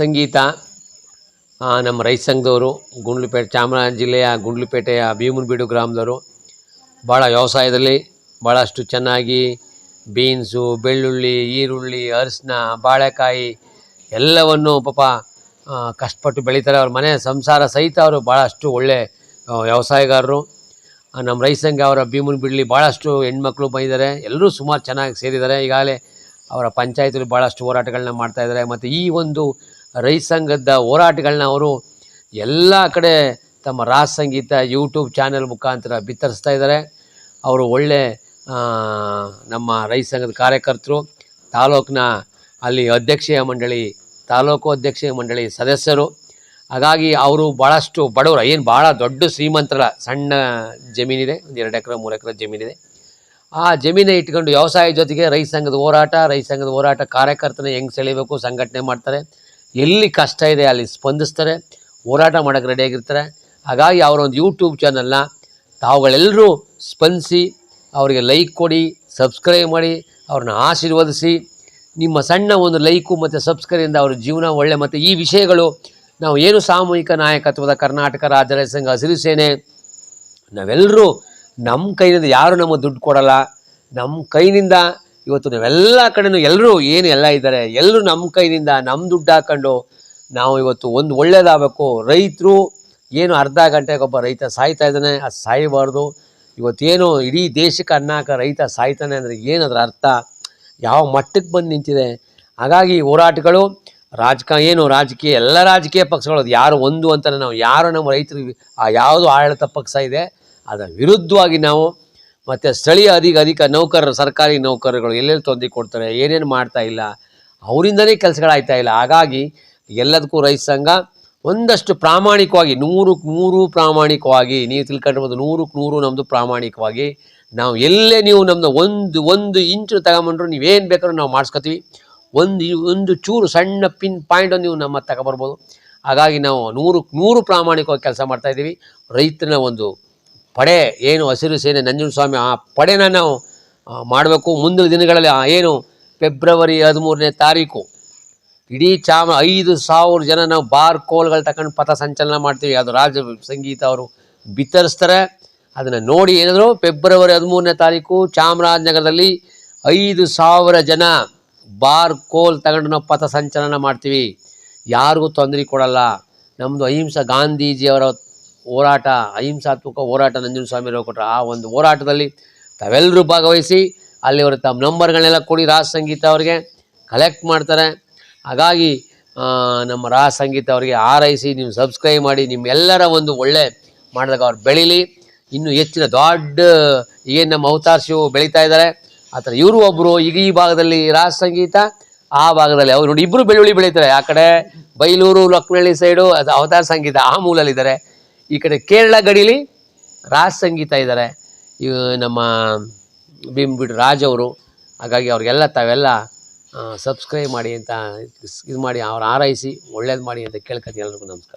ಸಂಗೀತ ನಮ್ಮ ರೈತ ಸಂಘದವರು, ಗುಂಡ್ಲುಪೇಟೆ, ಚಾಮರಾಜ ಜಿಲ್ಲೆಯ ಗುಂಡ್ಲುಪೇಟೆಯ ಭೀಮನಬೀಡು ಗ್ರಾಮದವರು. ಭಾಳ ವ್ಯವಸಾಯದಲ್ಲಿ ಭಾಳಷ್ಟು ಚೆನ್ನಾಗಿ ಬೀನ್ಸು, ಬೆಳ್ಳುಳ್ಳಿ, ಈರುಳ್ಳಿ, ಅರಿಶಿನ, ಬಾಳೆಕಾಯಿ ಎಲ್ಲವನ್ನು ಪಾಪ ಕಷ್ಟಪಟ್ಟು ಬೆಳೀತಾರೆ. ಅವ್ರ ಮನೆ ಸಂಸಾರ ಸಹಿತ ಅವರು ಭಾಳಷ್ಟು ಒಳ್ಳೆ ವ್ಯವಸಾಯಗಾರರು. ನಮ್ಮ ರೈತ ಸಂಘ ಅವರ ಭೀಮನ ಬಿಡಲಿ ಭಾಳಷ್ಟು ಹೆಣ್ಮಕ್ಳು ಬಂದಿದ್ದಾರೆ. ಎಲ್ಲರೂ ಸುಮಾರು ಚೆನ್ನಾಗಿ ಸೇರಿದ್ದಾರೆ. ಈಗಾಗಲೇ ಅವರ ಪಂಚಾಯತಲ್ಲಿ ಭಾಳಷ್ಟು ಹೋರಾಟಗಳನ್ನ ಮಾಡ್ತಾಯಿದ್ದಾರೆ ಮತ್ತು ಈ ಒಂದು ರೈತ ಸಂಘದ ಹೋರಾಟಗಳನ್ನ ಅವರು ಎಲ್ಲ ಕಡೆ ತಮ್ಮ ರಾಜ ಸಂಗೀತ ಯೂಟ್ಯೂಬ್ ಚಾನೆಲ್ ಮುಖಾಂತರ ಬಿತ್ತರಿಸ್ತಾ ಇದ್ದಾರೆ. ಅವರು ಒಳ್ಳೆ ನಮ್ಮ ರೈತ ಸಂಘದ ಕಾರ್ಯಕರ್ತರು, ತಾಲೂಕಿನ ಅಲ್ಲಿ ಅಧ್ಯಕ್ಷೀಯ ಮಂಡಳಿ, ತಾಲೂಕು ಅಧ್ಯಕ್ಷೀಯ ಮಂಡಳಿ ಸದಸ್ಯರು. ಹಾಗಾಗಿ ಅವರು ಭಾಳಷ್ಟು ಬಡವರು, ಏನು ಭಾಳ ದೊಡ್ಡ ಶ್ರೀಮಂತರ ಸಣ್ಣ ಜಮೀನಿದೆ, ಒಂದು ಎರಡು ಎಕರೆ, ಮೂರು ಎಕರೆ ಜಮೀನಿದೆ. ಆ ಜಮೀನೇ ಇಟ್ಕೊಂಡು ವ್ಯವಸಾಯ ಜೊತೆಗೆ ರೈತ ಸಂಘದ ಹೋರಾಟ, ರೈತ ಸಂಘದ ಹೋರಾಟ ಕಾರ್ಯಕರ್ತನ ಹೆಂಗೆ ಸೆಳಿಬೇಕು ಸಂಘಟನೆ ಮಾಡ್ತಾರೆ. ಎಲ್ಲಿ ಕಷ್ಟ ಇದೆ ಅಲ್ಲಿ ಸ್ಪಂದಿಸ್ತಾರೆ, ಹೋರಾಟ ಮಾಡೋಕ್ಕೆ ರೆಡಿಯಾಗಿರ್ತಾರೆ ಹಾಗಾಗಿ ಅವರ ಒಂದು ಯೂಟ್ಯೂಬ್ ಚಾನಲ್ನ ತಾವುಗಳೆಲ್ಲರೂ ಸ್ಪಂದಿಸಿ, ಅವರಿಗೆ ಲೈಕ್ ಕೊಡಿ ಸಬ್ಸ್ಕ್ರೈಬ್ ಮಾಡಿ, ಅವ್ರನ್ನ ಆಶೀರ್ವದಿಸಿ, ನಿಮ್ಮ ಸಣ್ಣ ಒಂದು ಲೈಕು ಮತ್ತು ಸಬ್ಸ್ಕ್ರೈಬಿಂದ ಅವ್ರ ಜೀವನ ಒಳ್ಳೆ ಮತ್ತು ಈ ವಿಷಯಗಳು ನಾವು ಏನು ಸಾಮೂಹಿಕ ನಾಯಕತ್ವದ ಕರ್ನಾಟಕ ರಾಜ್ಯ ಸಂಘ ಹಸಿರು ಸೇನೆ ನಾವೆಲ್ಲರೂ ನಮ್ಮ ಕೈಯಿಂದ ಯಾರು ನಮಗೆ ದುಡ್ಡು ಕೊಡಲ್ಲ, ನಮ್ಮ ಕೈನಿಂದ ಇವತ್ತು ನಾವೆಲ್ಲ ಕಡೆನೂ ಎಲ್ಲರೂ ಏನು ಎಲ್ಲ ಇದ್ದಾರೆ ಎಲ್ಲರೂ ನಮ್ಮ ಕೈನಿಂದ ನಮ್ಮ ದುಡ್ಡು ಹಾಕ್ಕೊಂಡು ನಾವು ಇವತ್ತು ಒಂದು ಒಳ್ಳೇದಾಗಬೇಕು. ರೈತರು ಏನು ಅರ್ಧ ಗಂಟೆಗೊಬ್ಬ ರೈತ ಸಾಯ್ತಾ ಇದ್ದಾನೆ, ಅದು ಸಾಯಬಾರ್ದು. ಇವತ್ತೇನು ಇಡೀ ದೇಶಕ್ಕೆ ಅನ್ನಾಕ ರೈತ ಸಾಯ್ತಾನೆ ಅಂದರೆ ಏನದ್ರ ಅರ್ಥ? ಯಾವ ಮಟ್ಟಕ್ಕೆ ಬಂದು ನಿಂತಿದೆ? ಹಾಗಾಗಿ ಹೋರಾಟಗಳು, ರಾಜಕ, ಏನು ರಾಜಕೀಯ, ಎಲ್ಲ ರಾಜಕೀಯ ಪಕ್ಷಗಳು, ಅದು ಯಾರು ಒಂದು ಅಂತಾನೆ ನಾವು ಯಾರು ನಮ್ಮ ರೈತರಿಗೆ, ಆ ಯಾವುದು ಆಡಳಿತ ಪಕ್ಷ ಇದೆ, ಅದರ ವಿರುದ್ಧವಾಗಿ ನಾವು ಮತ್ತು ಸ್ಥಳೀಯ ಅಧಿಕ ಅಧಿಕ ನೌಕರರು, ಸರ್ಕಾರಿ ನೌಕರರುಗಳು ಎಲ್ಲೆಲ್ಲಿ ತೊಂದರೆ ಕೊಡ್ತಾರೆ, ಏನೇನು ಮಾಡ್ತಾ ಇಲ್ಲ, ಅವರಿಂದನೇ ಕೆಲಸಗಳಾಗ್ತಾ ಇಲ್ಲ. ಹಾಗಾಗಿ ಎಲ್ಲದಕ್ಕೂ ರೈತ ಸಂಘ ಒಂದಷ್ಟು ಪ್ರಾಮಾಣಿಕವಾಗಿ ನೂರಕ್ಕೆ ನೂರು ಪ್ರಾಮಾಣಿಕವಾಗಿ, ನೀವು ತಿಳ್ಕೊಂಡಿರ್ಬೋದು ನೂರಕ್ಕೆ ನೂರು ನಮ್ಮದು ಪ್ರಾಮಾಣಿಕವಾಗಿ ನಾವು ಎಲ್ಲೇ ನೀವು ನಮ್ಮದು ಒಂದು ಒಂದು ಇಂಚು ತಗೊಂಬಂದ್ರು ನೀವೇನು ಬೇಕಾದ್ರೂ ನಾವು ಮಾಡಿಸ್ಕೊತೀವಿ. ಒಂದು ಒಂದು ಚೂರು ಸಣ್ಣ ಪಿನ್ ಪಾಯಿಂಟ್ ನೀವು ನಮ್ಮ ತಗೊಬರ್ಬೋದು ಹಾಗಾಗಿ ನಾವು ನೂರಕ್ಕೆ ನೂರು ಪ್ರಾಮಾಣಿಕವಾಗಿ ಕೆಲಸ ಮಾಡ್ತಾಯಿದ್ದೀವಿ ರೈತನ ಒಂದು ಪಡೆ ಏನು ಹಸಿರು ಸೇನೆ ನಂಜನಸ್ವಾಮಿ ಆ ಪಡೆನ ನಾವು ಮಾಡಬೇಕು. ಮುಂದಿನ ದಿನಗಳಲ್ಲಿ ಏನು ಫೆಬ್ರವರಿ ಹದಿಮೂರನೇ ತಾರೀಕು. ಇಡೀ ಚಾಮ, ಐದು ಸಾವಿರ ಜನ ನಾವು ಬಾರ್ ಕೋಲ್ಗಳು ತಗೊಂಡು ಪಥ ಸಂಚಲನ ಮಾಡ್ತೀವಿ. ಅದು ರಾಜ ಸಂಗೀತ ಅವರು ಬಿತ್ತರಿಸ್ತಾರೆ. ಅದನ್ನು ನೋಡಿ ಏನಾದರೂ, ಫೆಬ್ರವರಿ ಹದಿಮೂರನೇ ತಾರೀಕು, ಚಾಮರಾಜನಗರದಲ್ಲಿ ಐದು ಸಾವಿರ ಜನ ಬಾರ್ ಕೋಲ್ ತಗೊಂಡು ನಾವು ಪಥ ಸಂಚಲನ ಮಾಡ್ತೀವಿ. ಯಾರಿಗೂ ತೊಂದರೆ ಕೊಡಲ್ಲ. ನಮ್ಮದು ಅಹಿಂಸಾ ಗಾಂಧೀಜಿಯವರ ಹೋರಾಟ, ಅಹಿಂಸಾತ್ಮಕ ಹೋರಾಟ ನಂಜನಸ್ವಾಮಿಯವರು ಕೊಟ್ಟರು ಆ ಒಂದು ಹೋರಾಟದಲ್ಲಿ ತಾವೆಲ್ಲರೂ ಭಾಗವಹಿಸಿ, ಅಲ್ಲಿ ಅವರು ತಮ್ಮ ನಂಬರ್ಗಳನ್ನೆಲ್ಲ ಕೊಡಿ, ರಾಜ ಸಂಗೀತ ಅವರಿಗೆ ಕಲೆಕ್ಟ್ ಮಾಡ್ತಾರೆ. ಹಾಗಾಗಿ ನಮ್ಮ ರಾಜ ಸಂಗೀತ ಅವರಿಗೆ ಆರೈಸಿ ನೀವು ಸಬ್ಸ್ಕ್ರೈಬ್ ಮಾಡಿ, ನಿಮ್ಮೆಲ್ಲರ ಒಂದು ಒಳ್ಳೆ ಮಾಡಿದಾಗ ಅವ್ರು ಬೆಳೀಲಿ. ಇನ್ನೂ ಹೆಚ್ಚಿನ ದೊಡ್ಡ ಏನು ನಮ್ಮ ಅವತಾರ್ ಶಿವ ಬೆಳೀತಾ ಇದ್ದಾರೆ, ಆ ಥರ ಇವರು ಒಬ್ಬರು ಈಗ ಈ ಭಾಗದಲ್ಲಿ ರಾಜ ಸಂಗೀತ, ಆ ಭಾಗದಲ್ಲಿ ಅವ್ರು ನೋಡಿ ಇಬ್ಬರು ಬೆಳ್ಳುಳ್ಳಿ ಬೆಳೀತಾರೆ. ಆ ಕಡೆ ಬೈಲೂರು, ಲಕ್ನಳ್ಳಿ ಸೈಡು ಅದು ಅವತಾರ ಸಂಗೀತ ಆ ಮೂಲಲ್ಲಿದ್ದಾರೆ. ಈ ಕಡೆ ಕೇರಳ ಗಡಿಲಿ ರಾಜ ಸಂಗೀತ ಇದ್ದಾರೆ ಇವು ನಮ್ಮ ಭೀಮ್ಬಿಡ್ ರಾಜ್ ಅವರು. ಹಾಗಾಗಿ ಅವ್ರಿಗೆಲ್ಲ ತಾವೆಲ್ಲ ಸಬ್ಸ್ಕ್ರೈಬ್ ಮಾಡಿ ಅಂತ ಇದು ಮಾಡಿ, ಅವ್ರು ಆರೈಸಿ, ಒಳ್ಳೇದು ಮಾಡಿ ಅಂತ ಕೇಳ್ಕೊತೀನಿ ಎಲ್ರಿಗೂ ನಮಸ್ಕಾರ.